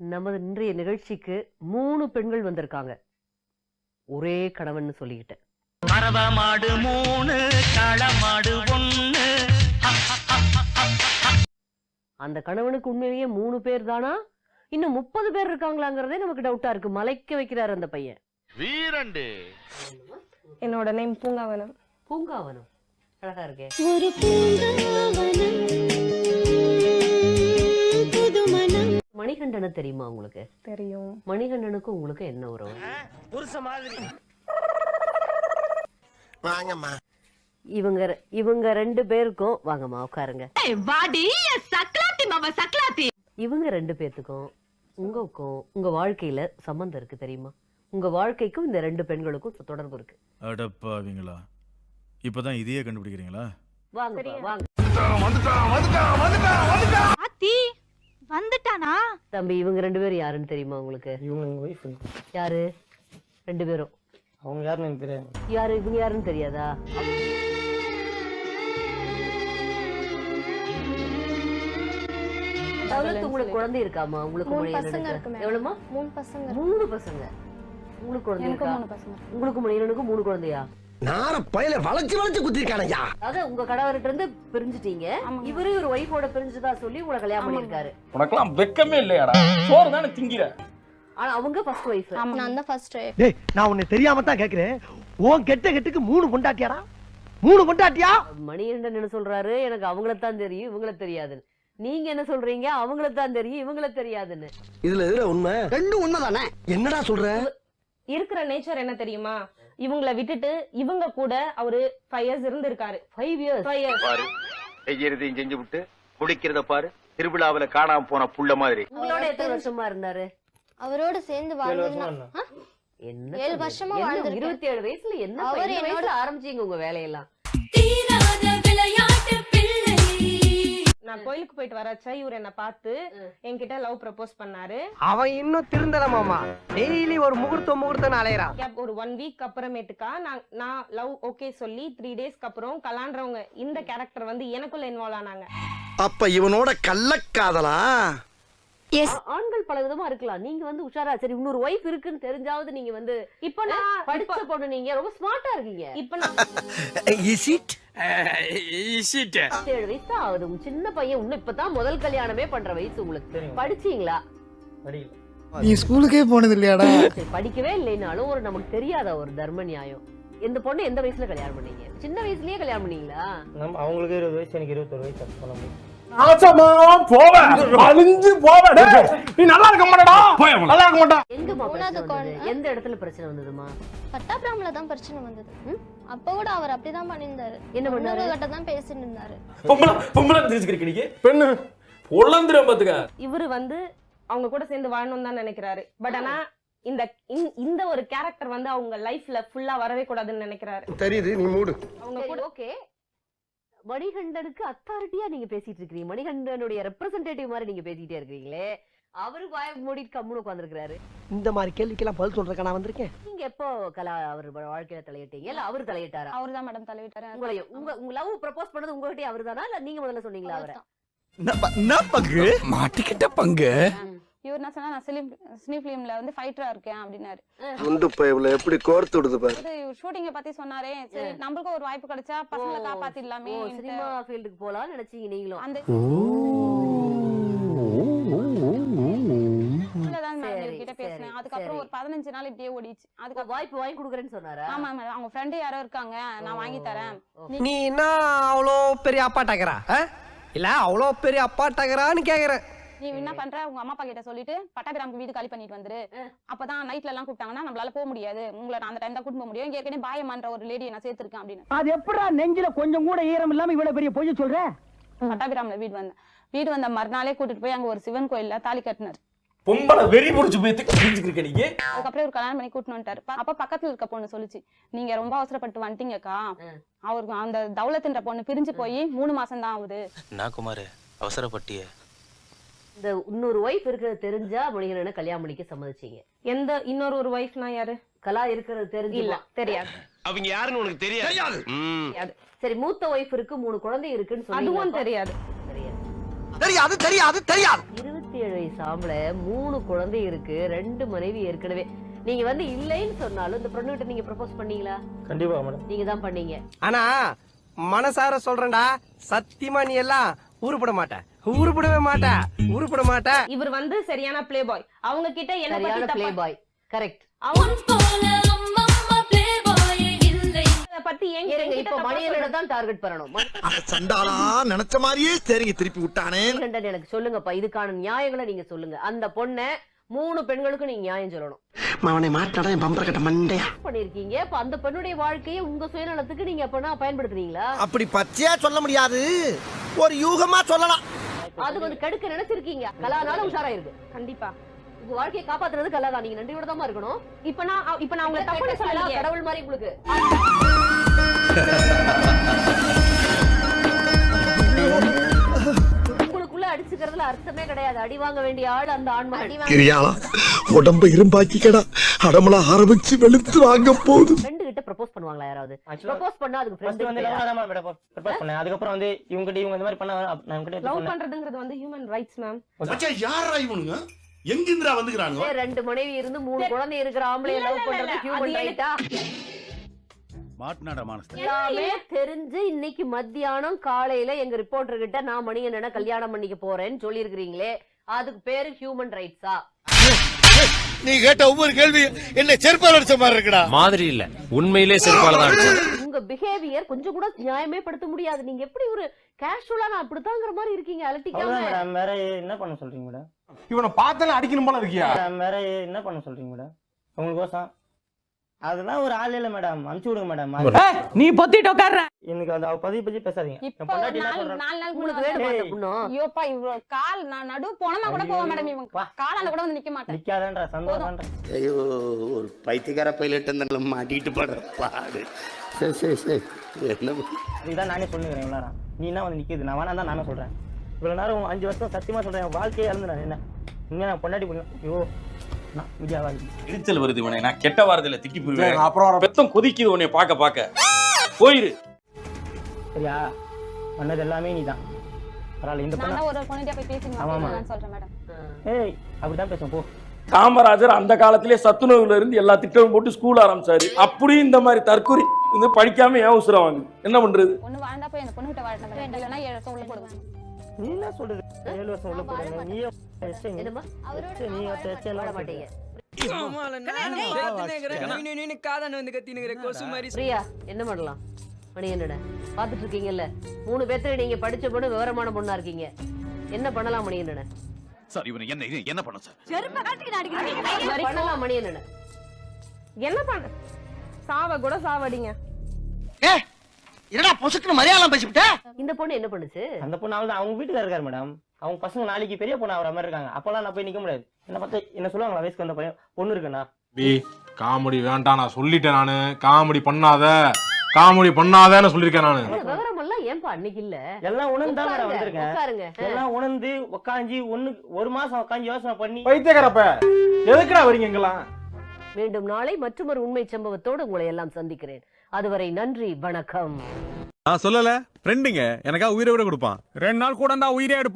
நமது இன்றைய நிகழ்ச்சிக்கு மூணு பெண்கள் வந்திருக்காங்க. ஒரே கணவன் சொல்லிக்கிட்டேன் பறவை மாடு மூணு களமாடு ஒண்ணு. அந்த கணவனுக்கு உண்மையிலேயே மூணு பேர் தானா இன்னும் முப்பது பேர் இருக்காங்களாங்கிறதே நமக்கு டவுட்டா இருக்கு. மலைக்க வைக்கிறாரு அந்த பையன். வீரண்டு. என்னோட நேம் பூங்காவனம். பூங்காவனம். அழகா இருக்கே. ஒரு மணிகண்டனை தெரியுமா உங்களுக்கு? தெரியும். மணிகண்டனுக்கும் உங்களுக்கு என்ன உறவு? புருஷ மாதிரி. வாங்கம்மா. இவங்க இவங்க ரெண்டு பேருக்கும் வாங்கம்மா உட்காருங்க. இவங்க ரெண்டு பேர்த்துக்கும் உங்களுக்கும் உங்க வாழ்க்கையில சம்பந்தம் இருக்கு தெரியுமா? உங்க வாழ்க்கைக்கும் இந்த ரெண்டு பெண்களுக்கும் தொடர்பு இருக்கு. அடப்பாவீங்களா. இப்பதான் இதையே கண்டுபிடிக்கிறீங்களா? வாங்க வாங்க. ஆத்தி வந்துட்டானா? தம்பி இவங்க ரெண்டு பேரும் யாருன்னு தெரியுமா உங்களுக்கு? இவங்க யாரு? ரெண்டு பேரும். அவங்க யாருன்னு எனக்கு தெரியாது. யாரு இவங்க யாருன்னு தெரியாதா? உங்களுக்கு குழந்தை இருக்காமா? உங்களுக்கு. எவ்வளவுமா மூணு பசங்க மூணு பசங்க. உங்களுக்கு குழந்தை மூணு பசங்க. உங்களுக்கு மணியனுக்கும் மூணு குழந்தையா? நார பயில வளைச்சு வளைச்சு குத்திருக்கானயா அதாவது உங்க கணவர்கிட்ட இருந்து பிரிஞ்சுட்டீங்க. இவரு ஒரு ஒய்ஃபோட பிரிஞ்சுதா சொல்லி உங்களை கல்யாணம் பண்ணிருக்காரு உனக்கெல்லாம் வெக்கமே இல்லையாடா? சோறு தானே திங்கிற? ஆனா அவங்க ஃபர்ஸ்ட் ஒய்ஃப் நான் தான் ஃபர்ஸ்ட் டேய் நான் உன்னை தெரியாம தான் கேக்குறேன். உன் கெட்ட கெட்டுக்கு மூணு பொண்டாட்டியாடா? மூணு பொண்டாட்டியா? மணிகண்டன் என்ன சொல்றாரு? எனக்கு அவங்கள தான் தெரியும் இவங்கள தெரியாதுன்னு. நீங்க என்ன சொல்றீங்க? அவங்கள தான் தெரியும் இவங்கள தெரியாதுன்னு. இதுல எதுல உண்மை? ரெண்டும் உண்மைதானே? என்னடா சொல்ற? இருக்கிற நேச்சர் என்ன தெரியுமா? இவங்கள விட்டுட்டு இவங்க கூட அவரு ஃபைவ் இயர்ஸ் இருந்திருக்காரு. ஃபைவ் இயர்ஸ் ஃபைவ் இயர்ஸ் பாரு செய்யறதையும் செஞ்சு விட்டு குடிக்கிறத பாரு திருவிழாவுல காணாம போன புள்ள மாதிரி. உங்களோட எத்தனை வருஷமா இருந்தாரு? அவரோட சேர்ந்து வாழ்ந்ததுன்னா ஏழு? வருஷமா வாழ்ந்திருக்கேன். இருபத்தி ஏழு வயசுல என்ன ஆரம்பிச்சீங்க உங்க வேலையெல்லாம்? நான் கோயிலுக்கு போயிட்டு வரச்ச இவர் என்ன பார்த்து என்கிட்ட லவ் ப்ரப்போஸ் பண்ணாரு. அவன் இன்னும் திருந்தல மாமா. டெய்லி ஒரு முகூர்த்தம் முகூர்த்தம் அலையறான். ஒரு ஒன் வீக் அப்புறமேட்டுக்கா நான் நான் லவ் ஓகே சொல்லி த்ரீ டேஸ்க்கு அப்புறம் கலான்றவங்க இந்த கேரக்டர் வந்து எனக்குள்ள இன்வால்வ் ஆனாங்க. அப்ப இவனோட கள்ளக்காதலா? ஆண்கள் பல விதமா இருக்கலாம். நீங்க வந்து உஷாரா சரி இன்னொரு ஒய்ஃப் இருக்குன்னு தெரிஞ்சாவது நீங்க வந்து இப்போ நான் படிச்ச பொண்ணு நீங்க ரொம்ப ஸ்மார்ட்டா இருக்கீங்க. இப்போ நான் இஸ் இட் ஏழு வயசு தான் ஆகுது சின்ன பையன் இன்னும் இப்பதான் முதல் கல்யாணமே பண்ற வயசு உங்களுக்கு. படிச்சீங்களா? நீ ஸ்கூலுக்கே போனது இல்லையாடா படிக்கவே இல்லைனாலும் ஒரு நமக்கு தெரியாத ஒரு தர்ம நியாயம்? இந்த பொண்ணு எந்த வயசுல கல்யாணம் பண்ணீங்க? சின்ன வயசுலயே கல்யாணம் பண்ணீங்களா? நம்ம அவங்களுக்கு இருபது வயசு எனக்கு இருபத்தொரு வயசு அழிஞ்சு. நீ நல்லா இருக்க மாட்டடா. நல்லா இருக்க மாட்டா. எங்கம்மா பிரச்சனை. எந்த இடத்துல பிரச்சனை வந்ததுமா? பட்டாபிராமில தான் பிரச்சனை வந்தது? அப்ப கூட அவர் அப்படிதான் பண்ணியிருந்தாரு. என்ன பண்ணாரு? கிட்ட தான் பேசிட்டு இருந்தாரு பொம்பளை பொம்பளை தெரிஞ்சுக்கிறீங்க நீங்க பெண்ணு. பொள்ளந்திரம் பாத்துக்க. இவரு வந்து அவங்க கூட சேர்ந்து வாழணும் தான் நினைக்கிறாரு. பட் ஆனா இந்த இந்த- இந்த ஒரு கேரக்டர் வந்து அவங்க லைஃப்ல ஃபுல்லா வரவே கூடாதுன்னு நினைக்கிறாரு. தெரியுது நீ மூடு. அவங்க கூட ஓகே மணிகண்டனுக்கு அத்தாரிட்டியா நீங்க பேசிட்டு இருக்கீங்க மணிகண்டனுடைய ரெப்ரசன்டேட்டிவ் மாதிரி நீங்க பேசிட்டே இருக்கீங்களே அவரு வாய மூடிட்டு கம்முன்னு உட்காந்துருக்காரு இந்த மாதிரி கேள்விக்கெல்லாம் பதில் சொல்றதுக்கு நான் வந்திருக்கேன்? நீங்க எப்போ கலா அவர் வாழ்க்கையில தலையிட்டீங்க? இல்ல அவரு தலையிட்டாரா? அவர் தான் மேடம் தலைவிட்டாரு உங்களையும் உங்க உங்க லவ் ப்ரப்போஸ் பண்ணது உங்ககிட்டயே அவர்தானா? இல்ல நீங்க முதல்ல சொன்னீங்களா அவரை? பங்கு? மாட்டிக்கிட்ட பங்கு? இவர் என்ன சொன்னா நான் சிலிம் சினி ஃபிலிம்ல வந்து ஃபைட்டரா இருக்கேன் அப்படின்னாரு. குண்டு பைப்ல எப்படி கோர்த்து விடுது பாரு. இது ஷூட்டிங்க பத்தி சொன்னாரே. சரி நம்மளுக்கும் ஒரு வாய்ப்பு கிடைச்சா பசங்களை காப்பாத்திடலாமே சினிமா ஃபீல்டுக்கு போலாம்னு நினைச்சீங்க நீங்களும். அந்த அதுக்கப்புறம். ஒரு பதினஞ்சு நாள் இப்படியே ஓடிச்சு அப்ப அதுக்கப்புறம் வாய்ப்பு வாங்கி கொடுக்குறேன்னு சொன்னாரா? ஆமா மேடம் அவங்க ஃப்ரெண்டு யாரோ இருக்காங்க. நான் வாங்கி தரேன். நீ என்ன அவ்வளோ பெரிய அப்பாட்டாக்கிறா இல்ல அவ்வளோ பெரிய அப்பாட்டாக்கிறான்னு கேக்குறேன். நீ என்ன பண்ற? உங்க அம்மா அப்பா கிட்ட சொல்லிட்டு பட்டாபிராமுக்கு வீடு காலி பண்ணிட்டு வந்துரு. அப்பதான் நைட்ல எல்லாம் கூப்பிட்டாங்கன்னா நம்மளால போக முடியாது. உங்களை நான் அந்த டைம் தான் கூட்டு போக முடியும். இங்க ஏற்கனவே பாயமான்ற ஒரு லேடியை நான் சேர்த்திருக்கேன் அப்படின்னு. அது எப்படா நெஞ்சில கொஞ்சம் கூட ஈரம் இல்லாம இவ்வளவு பெரிய பொய்ய சொல்ற? பட்டாபிராம்ல வீடு வந்தேன். வீடு வந்த மறுநாளே கூட்டிட்டு போய் அங்க ஒரு சிவன் கோயில்ல தாலி கட்டினார். பொம்பளை வெறி முடிச்சு போய் தெரிஞ்சுக்கிறீங்க நீங்க? அதுக்கப்புறம் ஒரு கல்யாணம் பண்ணி ப- அப்ப பக்கத்துல இருக்க பொண்ணு சொல்லுச்சு நீங்க ரொம்ப அவசரப்பட்டு வந்துட்டீங்கக்கா. அவருக்கு அந்த தௌலத்துன்ற பொண்ணு பிரிஞ்சு போய் மூணு மாசம் தான் ஆகுது. நான் குமாரு அவசரப்பட்டிய. இந்த இன்னொரு ஒய்ஃப் இருக்கிறது தெரிஞ்சா மணிகண்டனை கல்யாணம் பண்ணிக்க சம்மதிச்சீங்க. எந்த இன்னொரு ஒரு ஒய்ஃப்னா யாரு? கலா இருக்கிறது தெரிஞ்சு இல்ல தெரியாது. அவங்க யாருன்னு உனக்கு தெரியாது? சரி மூத்த ஒய்ஃப் இருக்கு மூணு குழந்தை இருக்குன்னு அதுவும் சொன்னீங்க தெரியாது. தெரியாது. தெரியாது தெரியாது இருபத்தி ஏழு வயசு ஆம்பளை மூணு குழந்தை இருக்கு ரெண்டு மனைவி ஏற்கனவே. நீங்க வந்து இல்லைன்னு சொன்னாலும் இந்த பொண்ணுகிட்ட நீங்க ப்ரப்போஸ் பண்ணீங்களா? கண்டிப்பா மேடம் நீங்க தான் பண்ணீங்க. ஆனா மனசார சொல்றேன்டா சத்தியமா நீ எல்லாம் உருப்பட மாட்ட. உருப்படவே மாட்ட உருப்பட மாட்ட. இவர் வந்து சரியான பிளே பாய் அவங்க கிட்ட என்ன பத்தி ப்ளே பாய் கரெக்ட் பத்தி இப்ப தான் டார்கெட் பண்ணணும்? சண்டாளா நினைச்ச மாதிரியே சரிங்க திருப்பி விட்டானே. மணிகண்டன் எனக்கு சொல்லுங்கப்பா இதுக்கான நியாயங்களை நீங்க சொல்லுங்க. அந்த பொண்ணை மூணு பெண்களுக்கும் நீங்க நியாயம் சொல்லணும். அவனை மாட்டாடா என் பம்பர கட்ட மண்டையா? பண்ணிருக்கீங்க? அப்ப அந்த பெண்ணுடைய வாழ்க்கையை உங்க சுயநலத்துக்கு நீங்க அப்பனா பயன்படுத்துறீங்களா? அப்படி பச்சையா சொல்ல முடியாது. ஒரு யூகமா சொல்லலாம். அது வந்து கெடுக்க நினைச்சிருக்கீங்க. கலானால உஷாரா இருக்கு கண்டிப்பா. உங்க வாழ்க்கையை காப்பாத்துறது கலா தான் நீங்க நன்றியோட தான் இருக்கணும். இப்ப நான் இப்ப நான் உங்களை தப்பு கலா சொல்லலையே கடவுள் மாதிரி உங்களுக்கு. உங்களுக்குள்ள அடிச்சுக்கிறதுல அர்த்தமே கிடையாது. அடி வாங்க வேண்டிய ஆள் அந்த ஆண்மகன் கிரியாளா உடம்ப இரும்பாக்கிக்கடா. அடமலா ஆரம்பிச்சு வெளுத்து வாங்க போகுது. ஃப்ரெண்டு ப்ரப்போஸ் பண்ணுவாங்களா யாராவது? ப்ரப்போஸ் பண்ணா அதுக்கு ஃபர்ஸ்ட் வந்து ஃப்ரெண்ட் லவ் தான் மேடம் ப்ரப்போஸ் பண்ணேன் அதுக்கப்புறம் வந்து இவங்க கிட்ட இவங்க இந்த மாதிரி பண்ண நான் இவங்க கிட்ட லவ் பண்றதுங்கிறது வந்து ஹியூமன் ரைட்ஸ் மேம் யாரா இவனுங்க? எங்கிந்திரா வந்துக்கிறானுங்க? ரெண்டு மனைவி இருந்து மூணு குழந்தை இருக்கிற ஆம்பளைய லவ் பண்றது ஹியூமன் ரைட்டா எல்லாமே தெரிஞ்சு இன்னைக்கு மத்தியானம் காலையில எங்க ரிப்போர்ட்டர் கிட்ட நான் மணிகண்டனை கல்யாணம் பண்ணிக்க போறேன்னு சொல்லியிருக்கிறீங்களே அதுக்கு பேரு ஹியூமன் ரைட்ஸா நீ கேட்ட ஒவ்வொரு கேள்வி என்ன செருப்பால் அடிச்ச மாதிரி இருக்குடா. மாதிரி இல்ல. உண்மையிலே செருப்பால தான் அடிச்சது. உங்க பிஹேவியர் கொஞ்சம் கூட நியாயமே படுத்த முடியாது. நீங்க எப்படி ஒரு கேஷுவலா நான் அப்படித்தாங்கிற மாதிரி இருக்கீங்க? அலட்டிக்காம. மேடம் வேற என்ன பண்ண சொல்றீங்க மேடம் இவனை பார்த்தாலே அடிக்கணும் போல இருக்கியா? மேடம் வேற என்ன பண்ண சொல்றீங்க மேடம் உங்களுக்கோசம். அதெல்லாம் ஒரு ஆள் இல்ல மேடம் அனுப்பிச்சு விடுங்க மேடம் நீ பொத்திட்டு உட்கார்ற எனக்கு அந்த அவ பதிவு பத்தி பேசாதீங்க. இப்போ என் பொண்டாட்டி என்ன நாலு நாள் உங்களுக்கு வேணுமா அந்த ஐயோப்பா இவ்வளவு கால் நான் நடு போனா கூட போவேன் மேடம் இவங்க வா. காலால கூட வந்து நிக்க மாட்டேன். நிக்காதன்ற சந்தோஷம்ன்ற. ஐயோ ஒரு பைத்தியக்கார பைலட் இருந்தால மாட்டிட்டு படுற பாடு. சரி சரி சரி. என்ன இதுதான் நானே சொல்லுகிறேன் இவ்வளவு நேரம் நீ என்ன வந்து நிக்குது? நான் வேணாம் தான் நானும் சொல்றேன். இவ்வளவு நேரம் அஞ்சு வருஷம் சத்தியமா சொல்றேன். என் வாழ்க்கையே இழந்து நான் என்ன? உண்மையா நான் பொண்டாட்டி பண்ண ஐயோ. நான் விஜயாவாதி. எரிச்சல் வருது உனே நான் கெட்ட வார்த்தையில திட்டி போயிருவேன் அப்புறம் பெத்தம் கொதிக்குது உன்னை பார்க்க பார்க்க. போயிரு. சரியா? பண்ணது எல்லாமே நீதான். பரவாயில்ல இந்த நான் பொண்ணு தான் ஒரு பொண்ணுகிட்ட போய் பேசுங்க ஆமா, ஆமா. நான் சொல்றேன் மேடம். ஏய் அப்படிதான் பேசும் போ. காமராஜர் அந்த காலத்திலே சத்துணவுல இருந்து எல்லா திட்டமும் போட்டு ஸ்கூல் ஆரம்பிச்சாரு. அப்படியும் இந்த மாதிரி தற்கொலை வந்து படிக்காம ஏன் உசுரம் வாங்கு என்ன பண்றது? ஒண்ணு வாழ்ந்தா போய் அந்த பொண்ணுகிட்ட மேடம். இல்லைன்னா போடுவேன் நீ என்ன சொல்றது ஏழு வருஷம் உள்ள போடுங்க நீ என்னம்மா? அவரோட நீ நான் எச்ச வாழ எல்லாம் மாட்டீங்க என்ன பண்ணலாம்? மணி என்னடா? பாத்துட்டு இருக்கீங்கல்ல? மூணு பேத்துல நீங்க படிச்ச பொண்ணு விவரமான பொண்ணா இருக்கீங்க. என்ன பண்ணலாம் மணி என்னடா? சார் இவனை என்ன இது என்ன பண்ண சார் பண்ணலாம் மணி என்னடா? என்ன பண்ண? சாவ கூட சாவடிங்க. என்னடா பொசுக்குன்னு மலையாளம் பேசிவிட்ட? இந்த பொண்ணு என்ன பண்ணுச்சு? அந்த பொண்ணு அவள் அவங்க வீட்டுல இருக்காரு மேடம். அவங்க பசங்க நாளைக்கு பெரிய பொண்ணு ஆகிற மாதிரி இருக்காங்க. அப்பெல்லாம் நான் போய் நிக்க முடியாது. என்ன பார்த்தா என்ன சொல்லுவாங்களா வயசுக்கு வந்த பையன்? பொண்ணு இருக்குண்ணா பி காமெடி வேண்டாம் நான் சொல்லிட்டேன் நானு. காமெடி பண்ணாத. காமெடி பண்ணாதேன்னு சொல்லியிருக்கேன் நானு. ஏன்பா அன்னைக்கு இல்ல? எல்லாம் உணர்ந்து தான் வந்திருக்கேன். எல்லாம் உணர்ந்து உட்காந்து ஒண்ணு ஒரு மாசம் உட்காந்து யோசனை பண்ணி பைத்தியக்காரப்ப எதுக்குடா வரீங்க மீண்டும் நாளை மற்றொரு உண்மை சம்பவத்தோடு உங்களை எல்லாம் சந்திக்கிறேன். அதுவரை நன்றி வணக்கம். நான் சொல்லல ஃப்ரெண்டுங்க எனக்கா உயிரை விட கொடுப்பான். ரெண்டு நாள் கூட உயிரே எடுப்பான்.